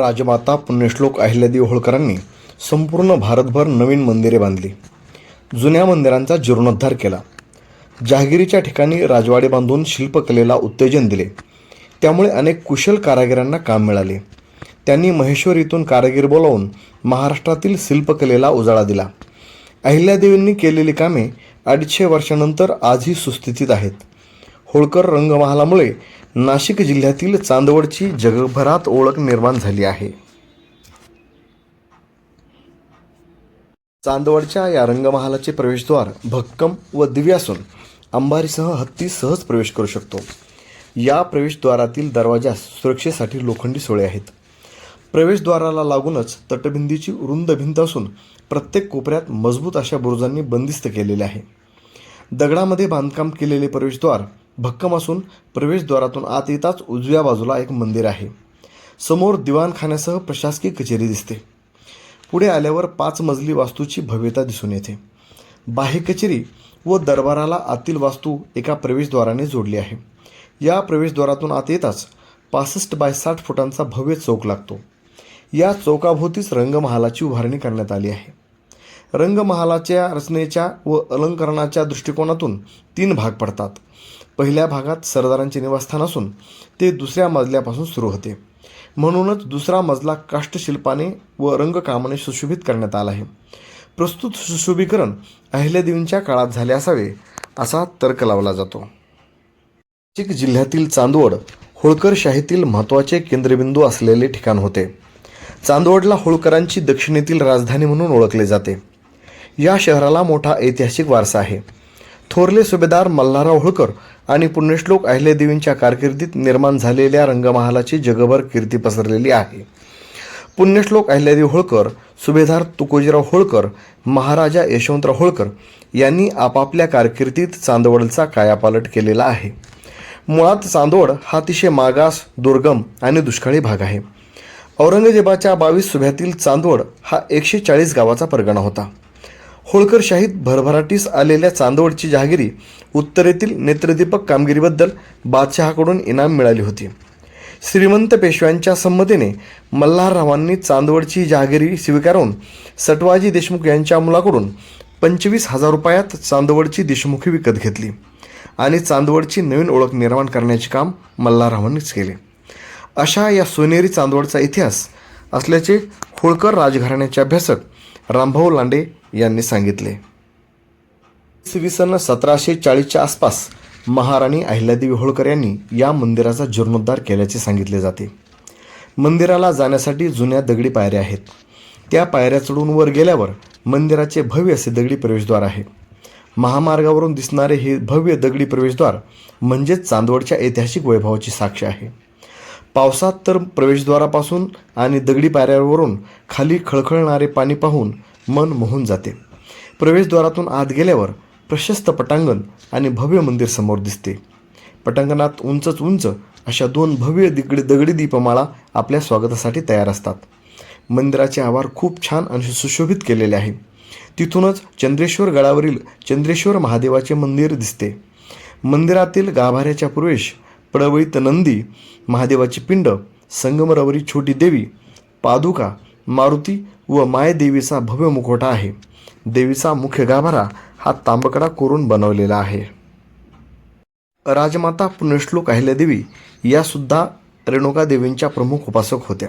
राजमाता पुण्यश्लोक अहिल्यादेवी होळकरांनी संपूर्ण भारतभर नवीन मंदिरे बांधली. जुन्या मंदिरांचा जीर्णोद्धार केला. जहागिरीच्या ठिकाणी राजवाडे बांधून शिल्पकलेला उत्तेजन दिले. त्यामुळे अनेक कुशल कारागिरांना काम मिळाले. त्यांनी महेश्वरीतून कारागीर बोलावून महाराष्ट्रातील शिल्पकलेला उजाळा दिला. अहिल्यादेवींनी केलेली कामे अडीचशे वर्षानंतर आजही सुस्थितीत आहेत. होळकर रंगमहालामुळे नाशिक जिल्ह्यातील चांदवडची जगभरात ओळख निर्माण झाली आहे. चांदवडच्या या रंगमहालाचे प्रवेशद्वार भक्कम व दिव्य असून अंबारीसह हत्ती सहज प्रवेश करू शकतो. या प्रवेशद्वारातील दरवाजास सुरक्षेसाठी लोखंडी सोळे आहेत. प्रवेशद्वाराला लागूनच तटबिंदीची रुंद भिंत असून प्रत्येक कोपऱ्यात मजबूत अशा बुरुजांनी बंदिस्त केलेले आहे. दगडामध्ये बांधकाम केलेले प्रवेशद्वार भक्कम असून प्रवेशद्वारातून आत येताच उजव्या बाजूला एक मंदिर आहे. समोर दिवाणखान्यासह प्रशासकीय कचेरी दिसते. पुढे आल्यावर पाच मजली वास्तूची भव्यता दिसून येते. बाह्य कचेरी व दरबाराला आतील वास्तू एका प्रवेशद्वाराने जोडली आहे. या प्रवेशद्वारातून आत येताच पासष्ट बाय साठ फुटांचा भव्य चौक लागतो. या चौकाभोवतीच रंगमहालाची उभारणी करण्यात आली आहे. रंगमहालाच्या रचनेच्या व अलंकरणाच्या दृष्टिकोनातून तीन भाग पडतात. पहिल्या भागात सरदारांचे निवासस्थान असून ते दुसऱ्या मजल्यापासून सुरू होते. म्हणूनच दुसरा मजला काष्ठशिल्पाने व रंगकामाने सुशोभित करण्यात आला आहे. प्रस्तुत सुशोभीकरण अहिल्यादेवींच्या काळात झाले असावे असा तर्क लावला जातो. नाशिक जिल्ह्यातील चांदवड होळकरशाहीतील महत्त्वाचे केंद्रबिंदू असलेले ठिकाण होते. चांदवडला होळकरांची दक्षिणेतील राजधानी म्हणून ओळखले जाते. या शहराला मोठा ऐतिहासिक वारसा आहे. थोरले सुभेदार मल्हारराव होळकर आणि पुण्यश्लोक अहिल्यादेवींच्या कारकिर्दीत निर्माण झालेल्या रंगमहालाची जगभर कीर्ती पसरलेली आहे. पुण्यश्लोक अहिल्यादेवी होळकर सुभेदार तुकोजीराव होळकर महाराजा यशवंतराव होळकर यांनी आपापल्या कारकिर्दीत चांदवडचा कायापालट केलेला आहे. मुळात चांदवड हा अतिशय मागास दुर्गम आणि दुष्काळी भाग आहे. औरंगजेबाच्या बावीस सुभ्यातील चांदवड हा एकशे चाळीस गावाचा परगणा होता. होळकरशाहीत भरभराटीस आलेल्या चांदवडची जहागिरी उत्तरेतील नेत्रदीपक कामगिरीबद्दल बादशहाकडून इनाम मिळाली होती. श्रीमंत पेशव्यांच्या संमतीने मल्हाररावांनी चांदवडची जहागिरी स्वीकारून सटवाजी देशमुख यांच्या मुलाकडून पंचवीस हजार रुपयात चांदवडची देशमुखी विकत घेतली आणि चांदवडची नवीन ओळख निर्माण करण्याचे काम मल्हाररावांनीच केले. अशा या सोनेरी चांदवडचा इतिहास असल्याचे होळकर राजघराण्याचे अभ्यासक रामभाऊ लांडे यांनी सांगितले. इसवी सन सतराशे चाळीसच्या आसपास महाराणी अहिल्यादेवी होळकर यांनी या मंदिराचा जीर्णोद्धार केल्याचे सांगितले जाते. मंदिराला जाण्यासाठी जुन्या दगडी पायऱ्या आहेत. त्या पायऱ्या चढून वर गेल्यावर मंदिराचे भव्य असे दगडी प्रवेशद्वार आहे. महामार्गावरून दिसणारे हे भव्य दगडी प्रवेशद्वार म्हणजेच चांदवडच्या ऐतिहासिक वैभवाची साक्ष आहे. पावसात तर प्रवेशद्वारापासून आणि दगडी पायऱ्यावरून खाली खळखळणारे पाणी पाहून मन मोहून जाते. प्रवेशद्वारातून आत गेल्यावर प्रशस्त पटांगण आणि भव्य मंदिर समोर दिसते. पटांगणात उंचच उंच अशा दोन भव्य दिगडी दगडी दीपमाळा आपल्या स्वागतासाठी तयार असतात. मंदिराचे आवार खूप छान आणि सुशोभित केलेले आहे. तिथूनच चंद्रेश्वर गडावरील चंद्रेश्वर महादेवाचे मंदिर दिसते. मंदिरातील गाभाऱ्याच्या प्रवेश पडवळीत नंदी महादेवाची पिंड संगमरवरी छोटी देवी पादुका मारुती व मायदेवीचा भव्य मुखवटा आहे. देवीचा मुख्य गाभारा हा तांबकडा कोरून बनवलेला आहे. राजमाता पुण्यश्लोक अहिल्यादेवी यासुद्धा रेणुकादेवींच्या रेणुका देवींच्या प्रमुख उपासक होत्या.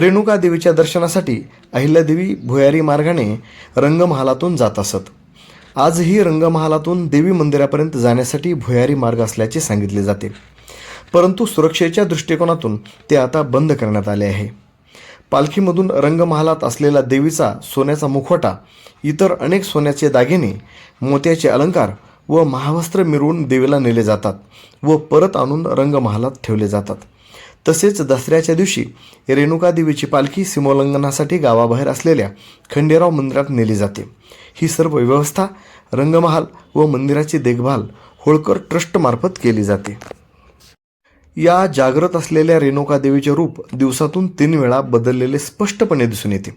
रेणुका देवीच्या दर्शनासाठी अहिल्यादेवी भुयारी मार्गाने रंगमहालातून जात असत. आजही रंगमहालातून देवी मंदिरापर्यंत जाण्यासाठी भुयारी मार्ग असल्याचे सांगितले जाते. परंतु सुरक्षेच्या दृष्टिकोनातून ते आता बंद करण्यात आले आहे. पालखीमधून रंगमहालात असलेला देवीचा सोन्याचा मुखवटा इतर अनेक सोन्याचे दागिने मोत्याचे अलंकार व महावस्त्र मिरवून देवीला नेले जातात व परत आणून रंगमहालात ठेवले जातात. तसेच दसऱ्याच्या दिवशी रेणुका देवीची पालखी सीमोल्लंघनासाठी गावाबाहेर असलेल्या खंडेराव मंदिरात नेली जाते. ही सर्व व्यवस्था रंगमहाल व मंदिराची देखभाल होळकर ट्रस्टमार्फत केली जाते. या जागृत असलेल्या रेणुका देवीचे रूप दिवसातून तीन वेळा बदललेले स्पष्टपणे दिसून येते.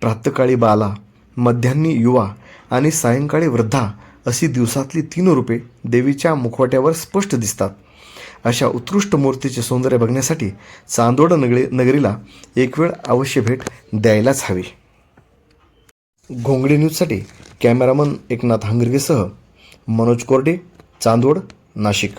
प्रातकाळी बाला मध्यान्नी युवा आणि सायंकाळी वृद्धा अशी दिवसातली तीन रूपे देवीच्या मुखवट्यावर स्पष्ट दिसतात. अशा उत्कृष्ट मूर्तीचे सौंदर्य बघण्यासाठी चांदोड नगरी नगरीला एक वेळ अवश्य भेट द्यायलाच हवी. घोंगडी न्यूजसाठी कॅमेरामन एकनाथ हंगरगेसह मनोज कोरडे चांदोड नाशिक.